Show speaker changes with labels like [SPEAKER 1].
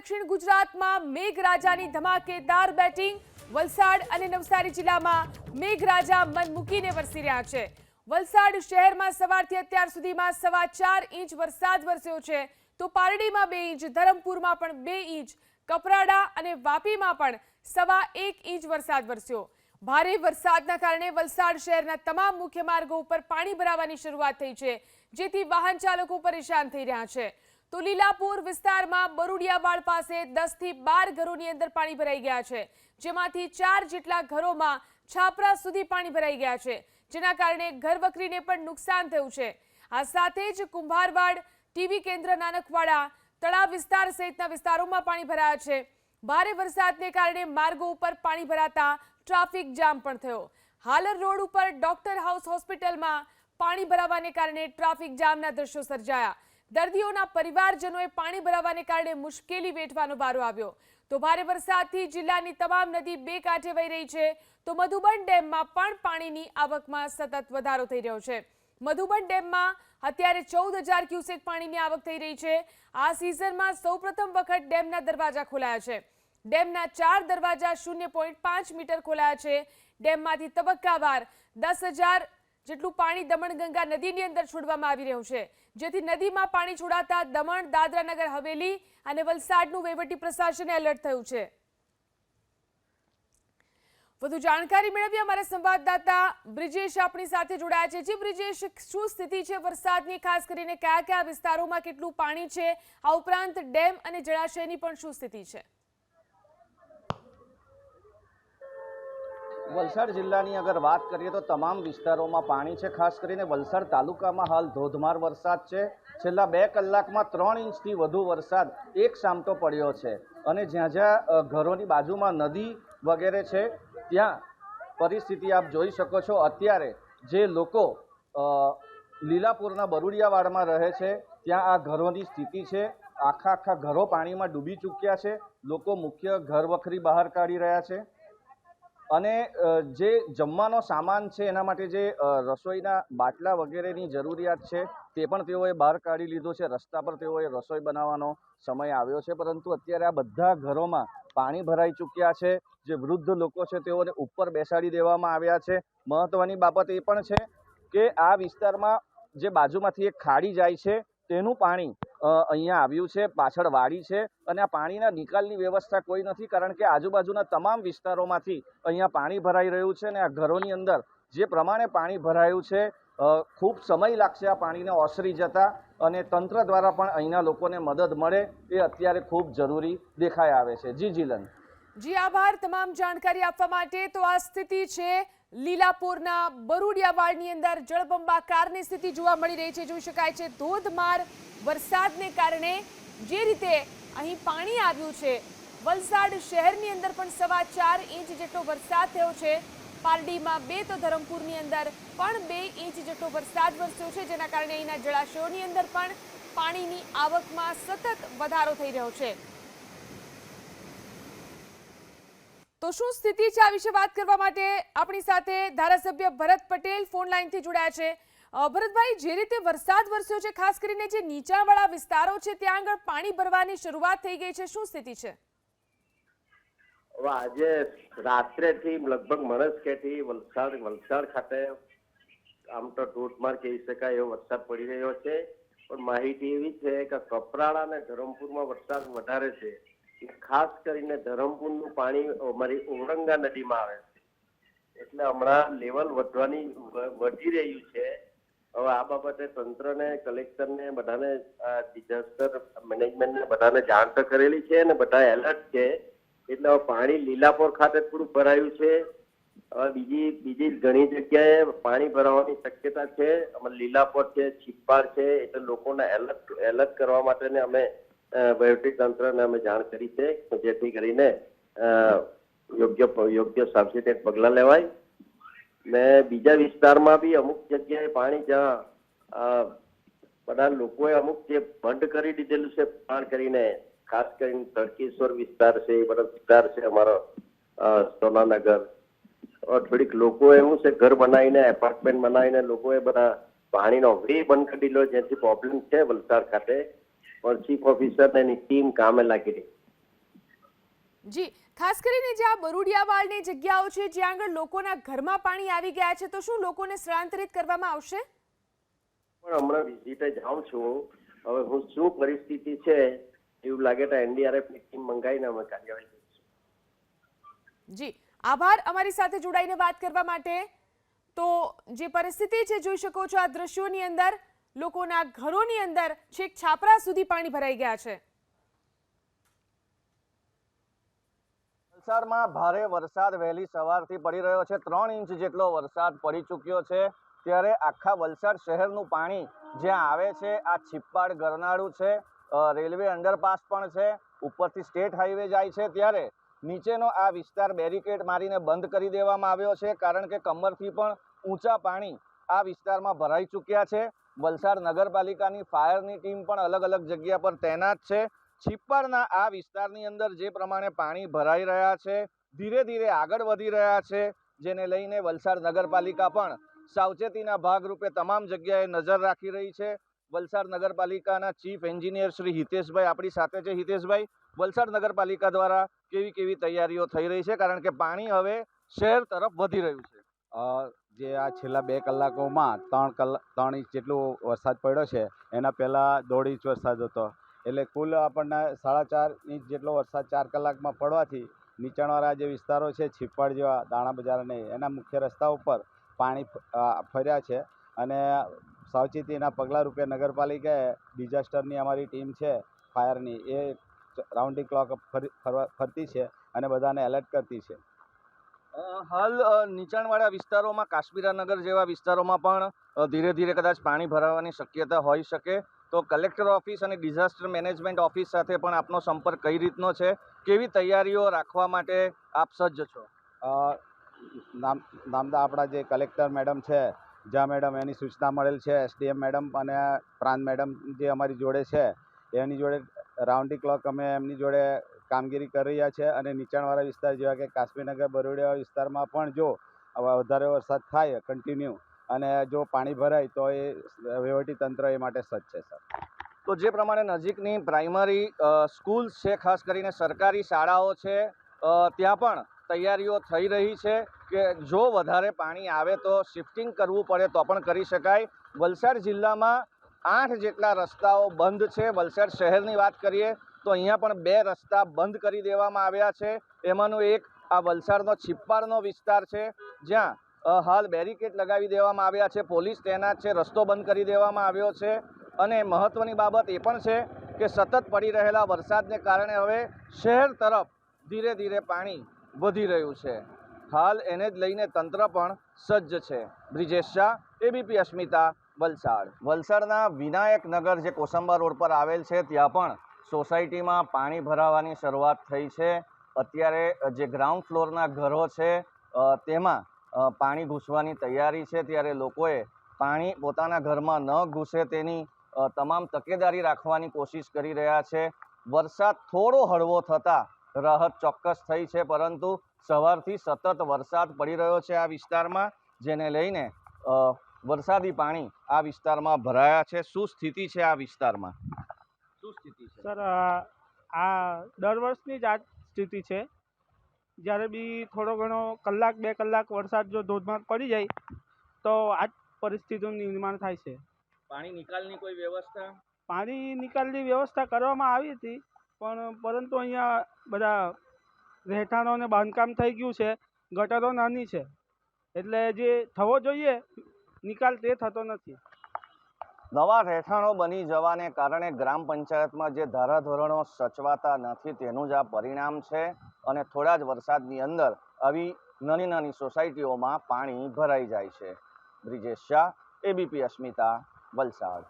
[SPEAKER 1] દક્ષિણ ગુજરાતમાં મેઘરાજાની ધમાકેદાર બેટિંગ વલસાડ અને નવસારી જિલ્લામાં મેઘરાજા મન મૂકીને વરસી રહ્યા છે. વલસાડ શહેરમાં સવારથી અત્યાર સુધીમાં સવા ચાર ઇંચ વરસાદ વરસ્યો છે. તો પારડીમાં બે ઇંચ, ધરમપુરમાં પણ બે ઇંચ, કપરાડા અને વાપીમાં પણ સવા એક ઇંચ વરસાદ વરસ્યો. ભારે વરસાદના કારણે વલસાડ શહેરના તમામ મુખ્ય માર્ગો ઉપર પાણી ભરાવાની શરૂઆત થઈ છે, જેથી વાહન ચાલકો પરેશાન થઈ રહ્યા છે. તો લીલાપુર વિસ્તારમાં બરુડિયાવાડ પાસે 10 થી બાર ઘરોની અંદર પાણી ભરાઈ ગયા છે. જેમાંથી ચાર જેટલા ઘરોમાં છાપરા સુધી પાણી ભરાઈ ગયા છે. જેના કારણે ઘરવકરીને પણ નુકસાન થયું છે. આ સાથે જ કુંભારવાડ, ટીવી કેન્દ્ર, નાનકવાડા તળાવ વિસ્તાર સહિતના વિસ્તારોમાં પાણી ભરાયા છે. ભારે વરસાદને કારણે માર્ગો ઉપર પાણી ભરાતા ટ્રાફિક જામ પણ થયો. હાલર રોડ ઉપર ડોક્ટર હાઉસ હોસ્પિટલમાં પાણી ભરાવાને કારણે ટ્રાફિક જામના દ્રશ્યો સર્જાયા. દર્દીઓના પરિવારજનોએ પાણી ભરાવાને કારણે મુશ્કેલી વેઠવાનો વારો આવ્યો. તો ભારે વરસાદથી જિલ્લાની તમામ નદી બે કાંઠે વહી રહી છે. તો મધુબન ડેમમાં પણ પાણીની આવકમાં સતત વધારો થઈ રહ્યો છે. મધુબન ડેમમાં અત્યારે ચૌદ હજાર ક્યુસેક પાણીની આવક થઈ રહી છે. આ સિઝનમાં સૌપ્રથમ વખત ડેમના દરવાજા ખોલાયા છે. ડેમના ચાર દરવાજા શૂન્ય પોઈન્ટ પાંચ મીટર ખોલાયા છે. ડેમમાંથી તબક્કાવાર દસ હજાર જેટલું પાણી દમણગંગા નદીની અંદર છોડવામાં આવી રહ્યું છે. જેથી નદીમાં પાણી છોડાતા દમણ, દાદરાનગર, હવેલી અને વલસાડનું વહીવટી પ્રશાસને એલર્ટ થયું છે. વધુ જાણકારી મેળવીએ અમારા સંવાદદાતા બ્રિજેશ આપણી સાથે જોડાયા છે. જે બ્રિજેશ, શું સ્થિતિ છે વરસાદની? ખાસ કરીને કયા કયા વિસ્તારોમાં કેટલું પાણી છે? આ ઉપરાંત ડેમ અને જળાશયની પણ શું સ્થિતિ છે?
[SPEAKER 2] વલસાડ જિલ્લાની અગર વાત કરીએ તો તમામ વિસ્તારોમાં પાણી છે, ખાસ કરીને વલસાડ તાલુકામાં હાલ ધોધમાર વરસાદ છે. છેલ્લા બે કલાકમાં ત્રણ ઇંચથી વધુ વરસાદ એક સામટો પડ્યો છે અને જ્યાં જ્યાં ઘરોની બાજુમાં નદી વગેરે છે, ત્યાં પરિસ્થિતિ આપ જોઈ શકો છો. અત્યારે જે લોકો લીલાપુરના બરુડિયાવાડમાં રહે છે, ત્યાં આ ઘરોની સ્થિતિ છે. આખા આખા ઘરો પાણીમાં ડૂબી ચૂક્યા છે. લોકો મુખ્ય ઘર વખરી બહાર કાઢી રહ્યા છે. અને જે જમવાનો સામાન છે એના માટે જે રસોઈના બાટલા વગેરેની જરૂરિયાત છે, તે પણ તેઓએ બહાર કાઢી લીધું છે. રસ્તા પર તેઓએ રસોઈ બનાવવાનો સમય આવ્યો છે, પરંતુ અત્યારે આ બધા ઘરોમાં પાણી ભરાઈ ચૂક્યા છે. જે વૃદ્ધ લોકો છે તેઓને ઉપર બેસાડી દેવામાં આવ્યા છે. મહત્વની બાબત એ પણ છે કે આ વિસ્તારમાં જે બાજુમાંથી એક ખાડી જાય છે, તેનું પાણી અહીંયા આવ્યું છે, પાછળ વાડી છે અને આ પાણીના નિકાલની વ્યવસ્થા કોઈ નથી કારણ કે આજુબાજુના તમામ વિસ્તારોમાંથી અહીંયા પાણી ભરાઈ રહ્યું છે અને આ ઘરોની અંદર જે પ્રમાણે પાણી ભરાયું છે ખૂબ સમય લાગશે આ પાણીને ઓસરી જતા અને તંત્ર દ્વારા પણ અહીંના લોકોને મદદ મળે એ અત્યારે ખૂબ જરૂરી દેખાઈ આવે છે. જી જીલન.
[SPEAKER 1] જી આભાર તમામ જાણકારી આપવા માટે. તો આ સ્થિતિ છે લીલાપુરના બરુડિયાવાડની અંદર જળબંબાકારની સ્થિતિ જોવા મળી રહી છે. જોઈ શકાય છે, ધોધમાર વરસાદને કારણે જે રીતે અહીં પાણી આવ્યું છે, વલસાડ શહેરની અંદર પણ સવા ચાર ઇંચ જેટલો વરસાદ થયો છે. પારડીમાં બે તો ધરમપુરની અંદર પણ બે ઇંચ જેટલો વરસાદ વરસ્યો છે, જેના કારણે અહીંના જળાશયોની અંદર પણ પાણીની આવકમાં સતત વધારો થઈ રહ્યો છે. તો શું સ્થિતિ છે આ વિશે વાત કરવા માટે આપણી સાથે ધારાસભ્ય ભરત પટેલ ફોન લાઈનથી જોડાયા છે. ભરતભાઈ, જે રીતે વરસાદ વરસ્યો છે, ખાસ કરીને જે નીચાણવાળા વિસ્તારો છે, ત્યાં આગળ પાણી ભરવાની શરૂઆત થઈ ગઈ છે. શું સ્થિતિ છે?
[SPEAKER 3] આજે રાત્રેથી લગભગ મણસ્કેથી વલસાડ વલસાડ ખાતે આમ તો ધોધમાર કહી શકાય એવો વરસાદ પડી રહ્યો છે. પણ માહિતી એવી છે કે કપરાડા અને ધરમપુરમાં વરસાદ વધારે છે. ખાસ કરીને ધરમપુરનું પાણી અમારી ઓરંગા નદીમાં આવે છે. એટલે હમણાં લેવલ વધવાની વધી રહ્યું છે. હવે આ બાબતે તંત્રને, કલેક્ટરને, બધાને ડિઝાસ્ટર મેનેજમેન્ટને બધાને જાણ તો કરેલી છે અને બધા એલર્ટ છે. એટલે હવે પાણી લીલાપોર ખાતે થોડું ભરાયું છે. હવે બીજી બીજી ઘણી જગ્યાએ પાણી ભરાવાની શક્યતા છે. અમે લીલાપોર છે, છીપાર છે, એટલે લોકોને એલર્ટ એલર્ટ કરવા માટેને અમે વહીવટી તંત્રને અમે જાણ કરી છે જેથી કરીને યોગ્ય યોગ્ય સાવચેતી પગલાં લેવાય. ને બીજા વિસ્તારમાં બી અમુક જગ્યાએ પાણી જ્યાં બધા લોકોએ અમુક જે બંધ કરી દીધેલું છે, પાણ કરીને, ખાસ કરીને તડકેશ્વર વિસ્તાર છે, એ બધા વિસ્તાર છે અમારો સોનાનગર. થોડીક લોકો એવું છે, ઘર બનાવીને એપાર્ટમેન્ટ બનાવીને લોકોએ બધા પાણીનો વે બંધ કરી દીધો, જેથી પ્રોબ્લેમ છે વલસાડ ખાતે. પણ ચીફ ઓફિસર એની ટીમ કામે લાગી રહી
[SPEAKER 1] જી ખાસ કરીને જે આ બરુડિયાવાળની જગ્યાઓ છે જ્યાં આગળ લોકોના ઘરમાં પાણી આવી ગયા છે તો શું લોકોને સ્થળાંતરિત કરવામાં આવશે?
[SPEAKER 3] પણ હમણાં વિઝિટે જાઉં છું. હવે હું શું પરિસ્થિતિ છે એવું લાગે તો એનડીઆરએફની ટીમ મંગાવીને અમે કાર્યવાહી કરીશું.
[SPEAKER 1] જી આભાર અમારી સાથે જોડાઈને વાત કરવા માટે. તો જે પરિસ્થિતિ છે જોઈ શકો છો આ દ્રશ્યોની અંદર લોકોના ઘરોની અંદર છેક છાપરા સુધી પાણી ભરાઈ ગયા છે.
[SPEAKER 2] વલસાડમાં ભારે વરસાદ વહેલી સવારથી પડી રહ્યો છે. ત્રણ ઇંચ જેટલો વરસાદ પડી ચૂક્યો છે. ત્યારે આખા વલસાડ શહેરનું પાણી જ્યાં આવે છે, આ છિપ્પાડ ગરનાળું છે રેલવે અંડરપાસ પણ છે. ઉપરથી સ્ટેટ હાઈવે જાય છે. ત્યારે નીચેનો આ વિસ્તાર બેરિકેડ મારીને બંધ કરી દેવામાં આવ્યો છે. કારણ કે કમરથી પણ ઊંચા પાણી આ વિસ્તારમાં ભરાઈ ચૂક્યા છે. વલસાડ નગરપાલિકાની ફાયરની ટીમ પણ અલગ અલગ જગ્યા પર તૈનાત છે. છિપ્પાડના આ વિસ્તારની અંદર જે પ્રમાણે પાણી ભરાઈ રહ્યા છે, ધીરે ધીરે આગળ વધી રહ્યા છે, જેને લઈને વલસાડ નગરપાલિકા પણ સાવચેતીના ભાગરૂપે તમામ જગ્યાએ નજર રાખી રહી છે. વલસાડ નગરપાલિકાના ચીફ એન્જિનિયર શ્રી હિતેશભાઈ, આપણી સાથે છે હિતેશભાઈ. વલસાડ નગરપાલિકા દ્વારા કેવી કેવી તૈયારીઓ થઈ રહી છે? કારણ કે પાણી હવે શહેર તરફ વધી રહ્યું છે.
[SPEAKER 4] જે આ છેલ્લા બે કલાકોમાં ત્રણ કલાક ત્રણ ઇંચ જેટલો વરસાદ પડ્યો છે, એના પહેલાં દોઢ ઇંચ વરસાદ હતો. એટલે કુલ આપણને સાડા ચાર ઇંચ જેટલો વરસાદ ચાર કલાકમાં પડવાથી નીચાણવાળા જે વિસ્તારો છે છીપ્પાડ જેવા, દાણા બજાર અને એના મુખ્ય રસ્તા ઉપર પાણી ફર્યા છે. અને સાવચેતીના પગલાં રૂપે નગરપાલિકાએ ડિઝાસ્ટરની અમારી ટીમ છે, ફાયરની, એ રાઉન્ડિંગ ક્લોક ફરતી છે અને બધાને એલર્ટ કરતી છે.
[SPEAKER 2] હાલ નીચાણવાળા વિસ્તારોમાં, કાશ્મીરાનગર જેવા વિસ્તારોમાં પણ ધીરે ધીરે કદાચ પાણી ભરાવાની શક્યતા હોઈ શકે. તો કલેક્ટર ઓફિસ અને ડિઝાસ્ટર મેનેજમેન્ટ ઓફિસ સાથે પણ આપનો સંપર્ક કઈ રીતનો છે? કેવી તૈયારીઓ રાખવા માટે આપ સજ્જ છો?
[SPEAKER 4] નામ, નામદા આપણા જે કલેક્ટર મેડમ છે જ્યાં મેડમ એની સૂચના મળેલ છે, એસડીએમ મેડમ અને પ્રાંત મેડમ જે અમારી જોડે છે, એની જોડે રાઉન્ડી ક્લોક અમે એમની જોડે કામગીરી કરી રહ્યા છે અને નીચાણવાળા વિસ્તાર જેવા કે કાશ્મીરનગર બરોડિયા વિસ્તારમાં પણ જો વધારે વરસાદ થાય કન્ટિન્યુ અને જો પાણી ભરાય તો એ વહીવટી તંત્ર એ માટે સજ્જ છે, સર.
[SPEAKER 2] તો જે પ્રમાણે નજીકની પ્રાઇમરી સ્કૂલ્સ છે, ખાસ કરીને સરકારી શાળાઓ છે ત્યાં પણ તૈયારીઓ થઈ રહી છે કે જો વધારે પાણી આવે તો શિફ્ટિંગ કરવું પડે તો પણ કરી શકાય. વલસાડ જિલ્લામાં આઠ જેટલા રસ્તાઓ બંધ છે. વલસાડ શહેરની વાત કરીએ તો અહીંયા પણ બે રસ્તા બંધ કરી દેવામાં આવ્યા છે. એમાંનો એક આ વલસાડનો છિપ્પારનો વિસ્તાર છે. જ્યાં હાલ બેરિકેડ લગાવી દેવામાં આવ્યા છે. પોલીસ તૈનાત છે. રસ્તો બંધ કરી દેવામાં આવ્યો છે. અને મહત્ત્વની બાબત એ પણ છે કે સતત પડી રહેલા વરસાદને કારણે હવે શહેર તરફ ધીરે ધીરે પાણી વધી રહ્યું છે. હાલ એને જ લઈને તંત્ર પણ સજ્જ છે. બ્રિજેશ શાહ, એબીપી અસ્મિતા, વલસાડ. વલસાડના વિનાયક નગર જે કોસંબા રોડ પર આવેલ છે, ત્યાં પણ સોસાયટીમાં પાણી ભરાવાની શરૂઆત થઈ છે. અત્યારે જે ગ્રાઉન્ડ ફ્લોરના ઘરો છે તેમાં પાણી ઘૂસવાની તૈયારી છે. ત્યારે લોકોએ પાણી પોતાના ઘરમાં ન ઘૂસે તેની તમામ તકેદારી રાખવાની કોશિશ કરી રહ્યા છે. વરસાદ થોડો હળવો થતાં રાહત ચોક્કસ થઈ છે, પરંતુ સવારથી સતત વરસાદ પડી રહ્યો છે આ વિસ્તારમાં, જેને લઈને વરસાદી પાણી આ વિસ્તારમાં ભરાયા છે. શું સ્થિતિ છે આ વિસ્તારમાં?
[SPEAKER 5] સર આ દર વર્ષની જ આ સ્થિતિ છે. જ્યારે બી થોડો ઘણો કલાક બે કલાક વરસાદ જો ધોધમાર પડી જાય તો આ જ પરિસ્થિતિનું નિર્માણ થાય છે.
[SPEAKER 2] પાણી નિકાલની કોઈ વ્યવસ્થા?
[SPEAKER 5] પાણી નિકાલની વ્યવસ્થા કરવામાં આવી હતી પણ પરંતુ અહીંયા બધા રહેઠાણો અને બાંધકામ થઈ ગયું છે. ગટરો નાની છે. એટલે જે થવો જોઈએ નિકાલ તે થતો નથી.
[SPEAKER 2] નવા રહેઠાણો બની જવાને કારણે ગ્રામ પંચાયતમાં જે ધારાધોરણો સચવાતા નથી તેનું જ આ પરિણામ છે અને થોડા જ વરસાદની અંદર આવી નાની નાની સોસાયટીઓમાં પાણી ભરાઈ જાય છે. બ્રિજેશ શાહ એબીપી અસ્મિતા, વલસાડ.